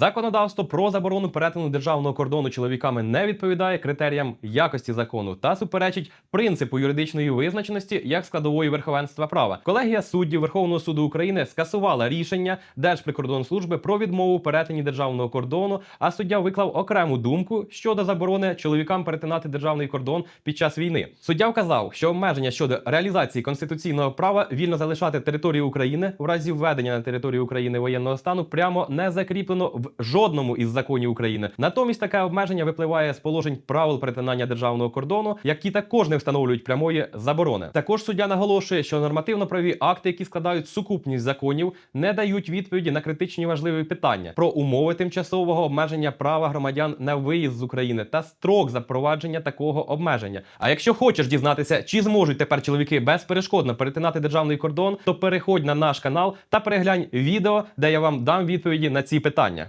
Законодавство про заборону перетину державного кордону чоловіками не відповідає критеріям якості закону та суперечить принципу юридичної визначеності як складової верховенства права. Колегія суддів Верховного суду України скасувала рішення Держприкордонслужби про відмову перетині державного кордону, а суддя виклав окрему думку щодо заборони чоловікам перетинати державний кордон під час війни. Суддя вказав, що обмеження щодо реалізації конституційного права вільно залишати територію України в разі введення на територію України воєнного стану прямо не закріплено в жодному із законів України. Натомість таке обмеження випливає з положень правил перетинання державного кордону, які також не встановлюють прямої заборони. Також суддя наголошує, що нормативно-праві акти, які складають сукупність законів, не дають відповіді на критичні важливі питання про умови тимчасового обмеження права громадян на виїзд з України та строк запровадження такого обмеження. А якщо хочеш дізнатися, чи зможуть тепер чоловіки безперешкодно перетинати державний кордон, то переходь на наш канал та переглянь відео, де я вам дам відповіді на ці питання.